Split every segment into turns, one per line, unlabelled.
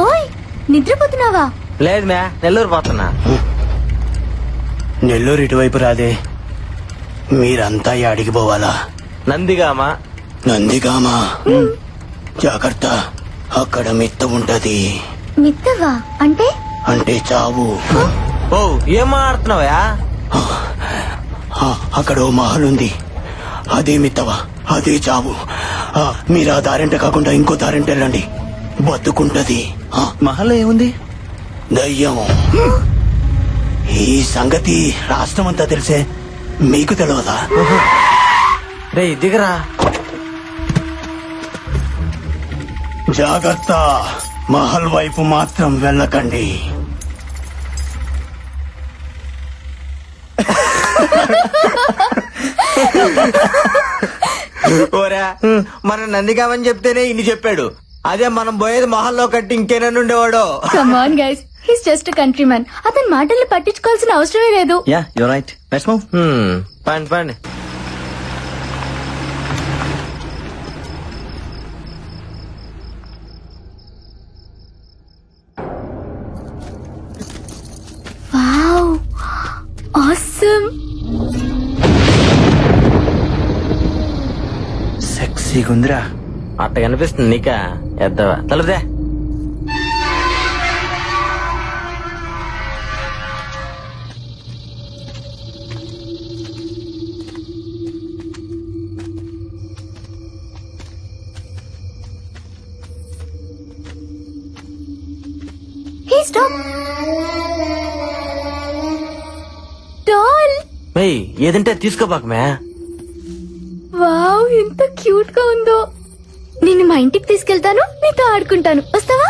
ఓయ్ నిద్రపోతున్నావా?
లేదు మ్యా నెల్లూరు పోతున్నా.
నెల్లూరు ఇటువైపు రాదే. మీరంతా యాడికి పోవాలా?
నందిగామా?
నందిగామా? జాగ్రత్త అక్కడ మిత్త ఉంటది.
మిత్తవా? అంటే?
అంటే చావు.
ఓ ఏం మాట్లాడుతున్నావా
ఆ, అక్కడ ఓ మహల్ ఉంది అదే మిత్తవా? అదే చావు. మీరు ఆ దారింట కాకుండా ఇంకో దారింట వెళ్ళండి బతుకుంటది. ఆ,
మహల్లో ఏముంది?
దయ్యం. ఈ సంగతి రాష్ట్రం అంతా తెలిసే మీకు తెలియదా
రే దిగరా.
జాగ్రత్త. మహల్ వైపు మాత్రం వెళ్ళకండి.
ఓరా మన నందిగామని చెప్తేనే ఇన్ని చెప్పాడు. అదే మనం పోయేది మొహల్లో కట్టి ఇంకేనన్ను ఉండేవాడు
come on guys his just country man అతని మాటల్ని పట్టించుకోవాల్సిన అవసరమే లేదు.
Yeah your right let's move
hmm, పండి పండి
ఉందిరా
అట్ట కనిపిస్తుంది నీకా? ఎద్దవా? తలదే ఏదంటే తీసుకోబాక మ్యా
వావ్ ఎంత క్యూట్గా ఉందో. నిన్ను మా ఇంటికి తీసుకెళ్తాను నీతో ఆడుకుంటాను. వస్తావా?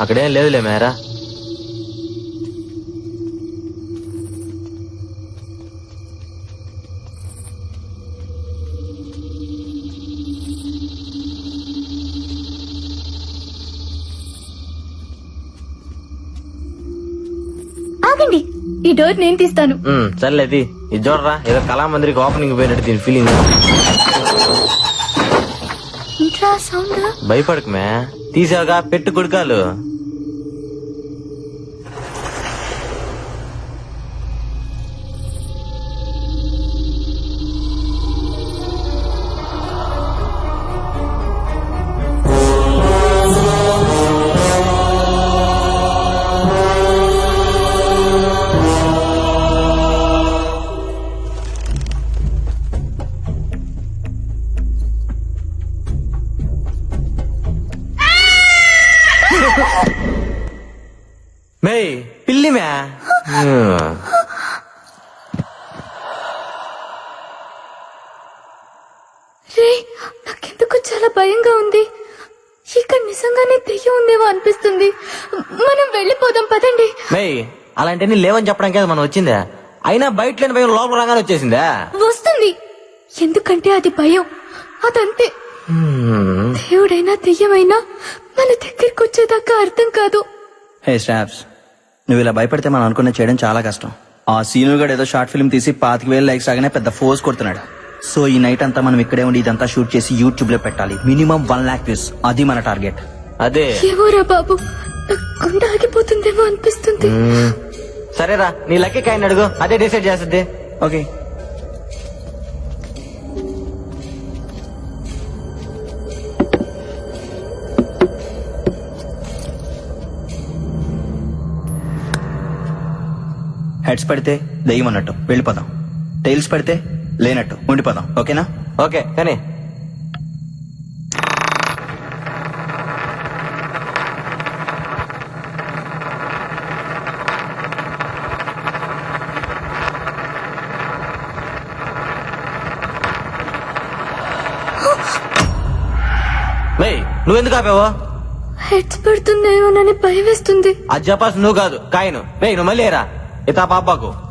అక్కడేం లేదులే మేరా.
డోర్ నేను తీస్తాను.
ఉమ్, సర్లేది ఇది చూడరా ఏదో కళామందిరికి ఓపెనింగ్ పోయినట్టు దీని ఫీలింగ్
ఇంట్రా సౌండ్?
భయపడకు మ్యా తీసావుగా పెట్టు కొడుకాలు మే పిల్లి ఉమ్.
రే నాకెందుకు చాలా భయంగా ఉంది. ఇక్కడ నిజంగానే దెయ్యం ఉందేమో అనిపిస్తుంది. మనం వెళ్ళిపోదాం పదండి.
మే అలాంటివన్నీ లేవని చెప్పడానికి మనం వచ్చిందా. అయినా బయట లేని భయం లోపల రాగానే వచ్చేసిందా.
వస్తుంది. ఎందుకంటే అది భయం. అదంతే. దేవుడైనా దెయ్యమైనా మన దగ్గరికి వచ్చేదాకా అర్థం కాదు.
హే స్టాప్స్ నువ్వు ఇలా భయపడితే మనం అనుకున్న చేయడం చాలా కష్టం. ఆ సీను గడు ఏదో షార్ట్ ఫిల్మ్ తీసి పాతిక వేలు లైక్స్ రాగానే పెద్ద ఫోర్స్ కొడుతున్నాడు. సో ఈ నైట్ అంతా మనం ఇక్కడే ఉండి ఇదంతా షూట్ చేసి యూట్యూబ్లో పెట్టాలి. Minimum one lakh views. అది మన టార్గెట్.
అదే.
ఏమోరా బాబు? గుండె ఆగిపోతుందేమో అనిపిస్తుంది.
ఉమ్. సరేరా నీ లక్కీ కాయని అడుగు. అదే డిసైడ్ చేస్తుంది.
ఓకే. హెడ్స్ పడితే దెయ్యం అన్నట్టు. వెళ్ళిపోదాం. టైల్స్ పడితే లేనట్టు. ఉండిపోదాం. ఓకేనా?
ఓకే కానీ నువ్వెందుకు ఆపావు?
హెడ్స్ పడుతుందేమోనని భయం వేస్తుంది
అది చెప్పాల్సి నువ్వు కాదు కాయను. రే నువ్వు మళ్ళీ రా Itapabago.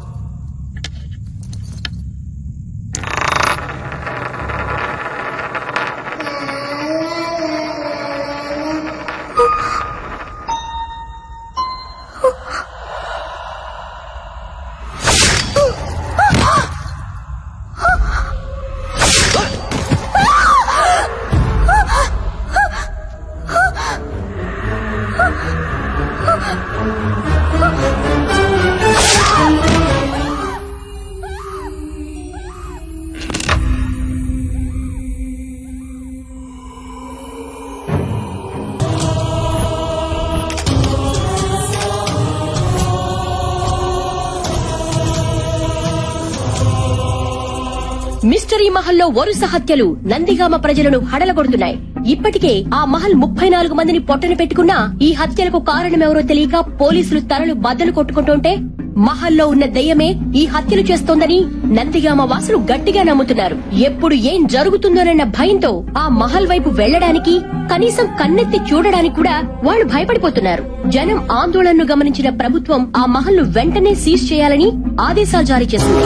మిస్టరీ మహల్లో వరుస హత్యలు నందిగామ ప్రజలను హడలగొడుతున్నాయి. ఇప్పటికే ఆ మహల్ ముప్పై నాలుగు మందిని పొట్టన పెట్టుకున్నా ఈ హత్యలకు కారణమెవరో తెలియక పోలీసులు తలలు బద్దలు కొట్టుకుంటుంటే మహల్లో ఉన్న దెయ్యమే ఈ హత్యలు చేస్తోందని నందిగామ వాసులు గట్టిగా నమ్ముతున్నారు. ఎప్పుడు ఏం జరుగుతుందోనన్న భయంతో ఆ మహల్ వైపు వెళ్ళడానికి కనీసం కన్నెత్తి చూడడానికి కూడా వాళ్ళు భయపడిపోతున్నారు. జనం ఆందోళనను గమనించిన ప్రభుత్వం ఆ మహల్ను వెంటనే సీజ్ చేయాలని ఆదేశాలు జారీ చేసింది.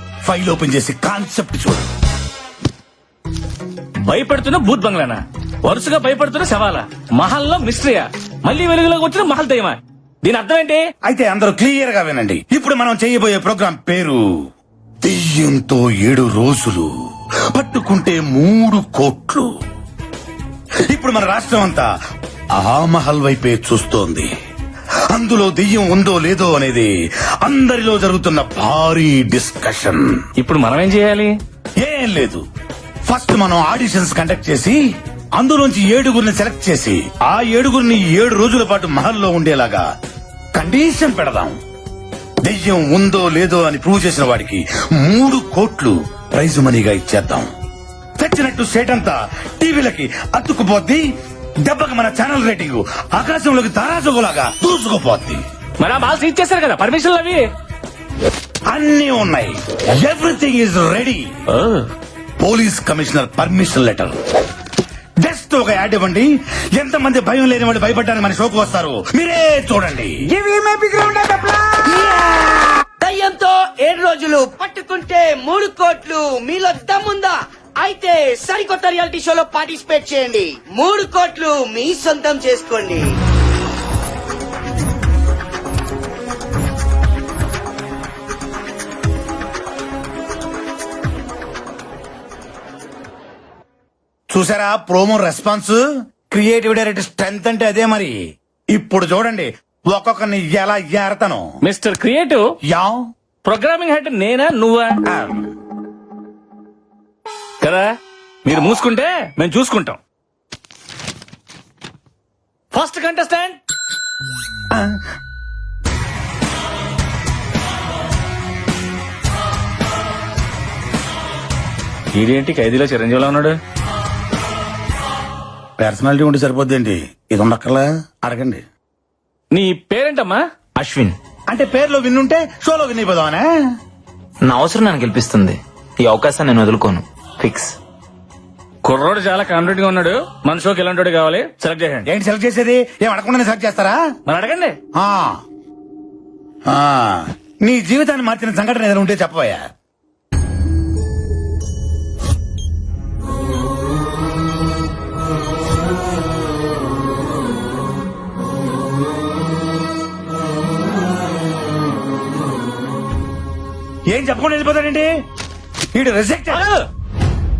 ఫైల్ ఓపెన్ చేసి కాన్సెప్ట్ చూడు.
భయపెడుతున్న భూత్ బంగ్లానా? వరుసగా భయపడుతున్న శవాలా? మహల్లో మిస్టరీయా? మళ్ళీ వెలుగులోకి వచ్చిన మహల్ దయ్యమా? దీని అర్థం ఏంటి?
అయితే అందరూ క్లియర్గా వినండి. ఇప్పుడు మనం చేయబోయే ప్రోగ్రాం పేరు దెయ్యంతో ఏడు రోజులు పట్టుకుంటే మూడు కోట్లు. ఇప్పుడు మన రాష్ట్రం అంతా ఆ మహల్ వైపే చూస్తోంది. అందులో దెయ్యం ఉందో లేదో అనేది అందరిలో జరుగుతున్న భారీ డిస్కషన్.
ఇప్పుడు మనం ఏం చేయాలి?
ఏం లేదు. ఫస్ట్ మనం ఆడిషన్స్ కండక్ట్ చేసి అందులోంచి ఏడుగురిని సెలెక్ట్ చేసి ఆ ఏడుగురిని ఏడు రోజుల పాటు మహల్లో ఉండేలాగా కండిషన్ పెడదాం. దెయ్యం ఉందో లేదో అని ప్రూవ్ చేసిన వాడికి మూడు కోట్లు ప్రైజ్ మనీగా ఇచ్చేద్దాం. తెచ్చినట్టు స్టేట్ అంతా టీవీలకి అతుక్కుపోద్ది దెబ్బకి మన ఛానల్ రేటింగ్ ఆకాశంలోకి తారాజుగులాగా దూసుకుపోద్ది.
మరి ఆ మాల్స్ ఇచ్చేసారు కదా పర్మిషన్లు అవి?
అన్నీ ఉన్నాయి. Everything is ready police commissioner permission letter. Just ఒక యాడ్ ఇవ్వండి. ఎంత మంది భయం లేని వాళ్ళు భయపడ్డానికి మన షోకు వస్తారు. మీరే చూడండి.
Give you my big round
దయ్యంతో ఏడు రోజులు పట్టుకుంటే మూడు కోట్లు మీలో దమ్ముందా? అయితే సరికొత్త రియాలిటీ షోలో పార్టిసిపేట్ చేయండి. మూడు కోట్లు మీ సొంతం చేసుకోండి.
చూసారా promo response? Creative director strength అంటే అదే మరి. ఇప్పుడు చూడండి ఒక్కొక్కరిని ఎలా ఏరతను.
Mister creative?
Yeah.
Programming head నేనా నువ్వా? కదా? మీరు మూసుకుంటే మేము చూసుకుంటాం. ఫస్ట్ కంటెస్టెంట్ ఇదేంటి ఖైదీలో చిరంజీవిలో ఉన్నాడు?
పర్సనాలిటీ ఉంటే సరిపోద్దేంటి? ఇది ఉండక్కర్లా? అడగండి.
నీ పేరేంటమ్మా?
అశ్విన్.
అంటే పేర్లో విన్నుంటే షోలో విన్ అయిపోదామనే?
నా అవసరం నన్ను గెలిపిస్తుంది. ఈ అవకాశాన్ని నేను వదులుకోను. ఫిక్స్.
కుర్రోడు చాలా కాన్ఫిడెంట్గా ఉన్నాడు. మన షోకి ఎలాంటి కావాలి? సెలెక్ట్ చేయండి
ఏంటి సెలెక్ట్ చేసేది? ఏం అడగకుండా సెలెక్ట్ చేస్తారా?
మరి అడగండి.
ఆ. ఆ. నీ జీవితాన్ని మార్చిన సంఘటన ఏదైనా ఉంటే చెప్పబోయా? ఏం చెప్పకుండా వెళ్ళిపోతాడండి? వీడు రిజెక్ట్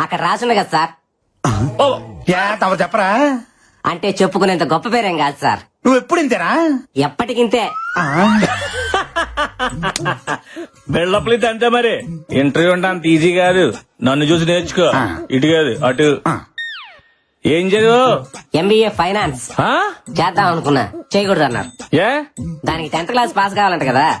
అక్కడ రాసుంది కదా సార్.
ఓ,
యా తమ చెప్పరా?
అంటే చెప్పుకునేంత గొప్ప పేరేం కాదు సార్.
నువ్వు ఎప్పుడు ఇంతేనా?
ఎప్పటికింతే
ఆ.
బిల్డప్లు ఇది అంతే మరి. ఇంటర్వ్యూ అంటే అంత ఈజీ కాదు. నన్ను చూసి నేర్చుకో.
ఆ.
ఇటు కాదు అటు.
ఆ.
ఏం చదువు?
ఎంబీఏ ఫైనాన్స్
ఆ?
చేద్దాం అనుకున్నా. చేయకూడదు అన్నారు.
ఏ?
దానికి టెన్త్ క్లాస్ పాస్ కావాలంట కదా.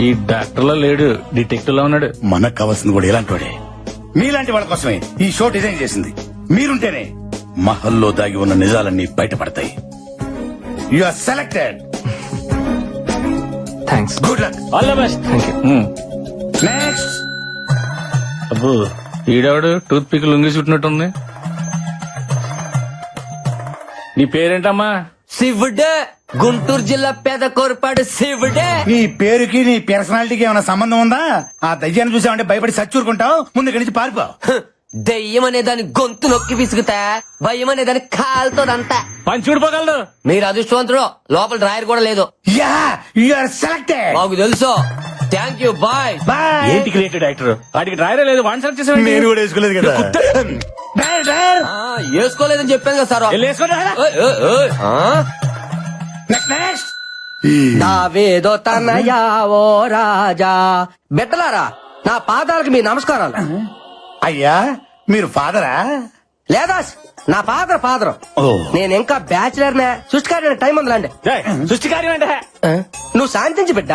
ఈ డాక్టర్లో లేడు డిటెక్టివ్లో ఉన్నాడు.
మనకు కావాల్సింది కూడా ఇలాంటి వాడే మీలాంటి వాళ్ళ కోసమే ఈ షో డిజైన్ చేసింది. మీరుంటేనే మహల్లో దాగి ఉన్న నిజాలన్నీ బయటపడతాయి. You are selected
thanks
good luck
all the best
thank you
next
అబ్బో ఈడవాడు? టూత్ పిక్ లొంగి చుట్టినట్టుంది. నీ పేరేంటమ్మా?
శివుడే. గుంటూరు జిల్లా పేద కోరపాడు శివుడే.
నీ పేరుకి నీ పర్సనాలిటీకి ఏమైనా సంబంధం ఉందా? ఆ దయ్యాన్ని చూసామంటే భయపడి సచ్చూరుకుంటావు ముందు ఇక్కడి నుంచి పారిపో.
దెయ్యం అనే దాని గొంతు నొక్కి పిసుకుతా భయం అనే దాని కాలుతోదంతా
పని చూడిపోగలడు
మీరు అదృష్టవంతుడు లోపల డ్రాయర్ కూడా లేదు.
యా యు ఆర్ సెలెక్టెడ్
మాకు తెలుసు. థ్యాంక్ యూ బాయ్
బాయ్
ఏంటి క్రియేటెడ్ యాక్టర్ వాడికి డ్రైవర్ లేదు వన్ సెలెక్ట్ చేసాడు
నేను కూడా వేసుకోలేదు కదా.
వేసుకోలేదని చెప్పాను కదా సార్?
నెక్స్ట్
దావేదో తనయా ఓ రాజా. బిడ్డలారా నా పాదాలకు మీ నమస్కారాలు.
అయ్యా మీరు ఫాదరా?
లేదా నా పాత్రం
ఓ.
నేను ఇంకా బ్యాచిలర్ నే సృష్టికారి టైం ఉందిలాండి.
సృష్టి కార్యం అంటే
నువ్వు శాంతించి బిడ్డ.